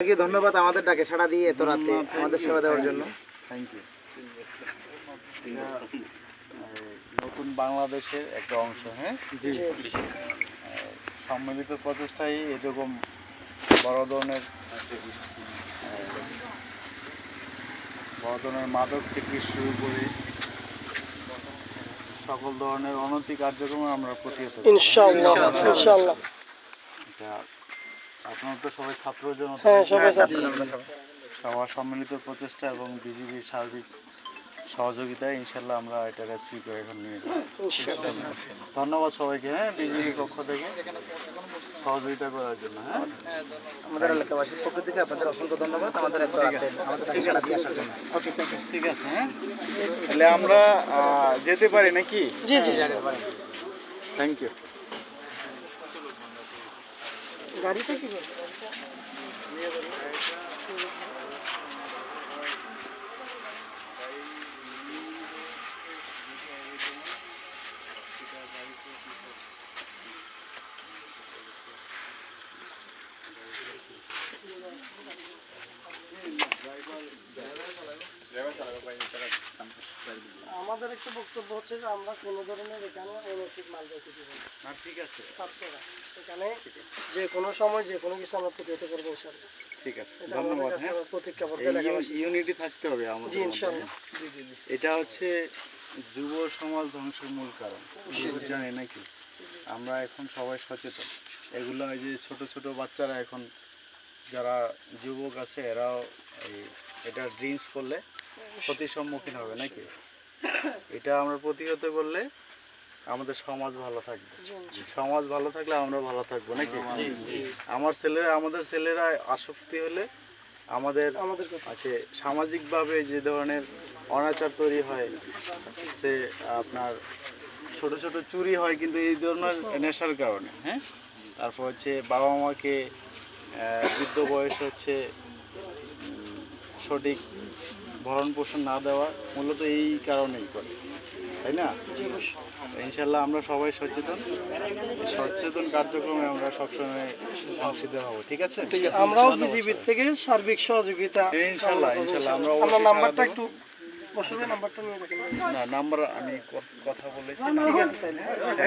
কি ধন্যবাদ আমাদের ডাকে সাড়া দিয়ে এত রাতে আমাদের সেবা দেওয়ার জন্য। থ্যাংক ইউ নতুন বাংলাদেশের একটা অংশ হ্যাঁ? সম্মিলিত প্রচেষ্টায় এরকম বড় ধরনের বড় ধরনের মাদক থেকে শুরু করে সকল ধরনের অনৈতি কার্যক্রম আমরা প্রতিহত। ইনশাআল্লাহ ইনশাআল্লাহ। আপনারা তো সবাই ছাত্র জনতা। হ্যাঁ সবাই ছাত্র সবার সম্মিলিত প্রচেষ্টা এবং বিজিবির সার্বিক সহযোগিতায় ইনশাল্লাহ আমরা এটাকে রিসিভ করে এখন নিয়ে যাব ধন্যবাদ সবাইকে হ্যাঁ বিজিবির পক্ষ থেকে সহযোগিতা করার জন্য হ্যাঁ। আমাদের এলাকাবাসীর পক্ষ থেকে আপনাদের অসংখ্য ধন্যবাদ। আমাদের এত আমাদের জন্য ওকে ঠিক আছে হ্যাঁ। তাহলে আমরা যেতে পারি নাকি? জি জি। যেতে পারি থ্যাংক ইউ গাড়িতে কি বলে? আমাদের একটা বক্তব্য হচ্ছে যে আমরা কোনো ধরনের এখানে অনৈতিক মাল রেখে দিব না। ঠিক আছে। ছাত্ররা এখানে যে কোনো সময় যে কোনো কিছু আমরা প্রতিহত করব ইনশাআল্লাহ। ঠিক আছে ধন্যবাদ হ্যাঁ। ইউনিটি থাকতে হবে আমাদের? এটা হচ্ছে যুব সমাজ ধ্বংসের মূল কারণ। জানি নাকি? আমরা এখন সবাই সচেতন। এগুলো এই যে ছোট ছোট বাচ্চারা এখন যারা যুবক আছে এরাও এই এটা ড্রিঙ্কস করলে ক্ষতির সম্মুখীন হবে নাকি? এটা আমরা প্রতিহত করলে আমাদের সমাজ ভালো থাকবে। সমাজ ভালো থাকলে আমরা ভালো থাকব নাকি? আমার ছেলেরা আমাদের ছেলেরা আসক্তি হলে আমাদের আছে সামাজিকভাবে যে ধরনের অনাচার তৈরি হয় সে আপনার ছোট ছোট চুরি হয় কিন্তু এই ধরনের নেশার কারণে হ্যাঁ? তারপর হচ্ছে বাবা মাকে বৃদ্ধ বয়স হচ্ছে সঠিক ভরণ পোষণ না দেওয়া মূলত এই কারণেই করে তাই না? ইনশাল্লাহ আমরা সবাই সচেতন সচেতন কার্যক্রমে আমরা সবসময় অংশীদার হব ঠিক আছে? আমরাও বিজিবির থেকে সার্বিক সহযোগিতা ইনশাল্লাহ ইনশাল্লাহ আমরা অবশ্যই নাম্বারটা একটু বসবে নাম্বারটা নিয়ে না নাম্বার আমি কথা বলেছি ঠিক আছে? তাহলে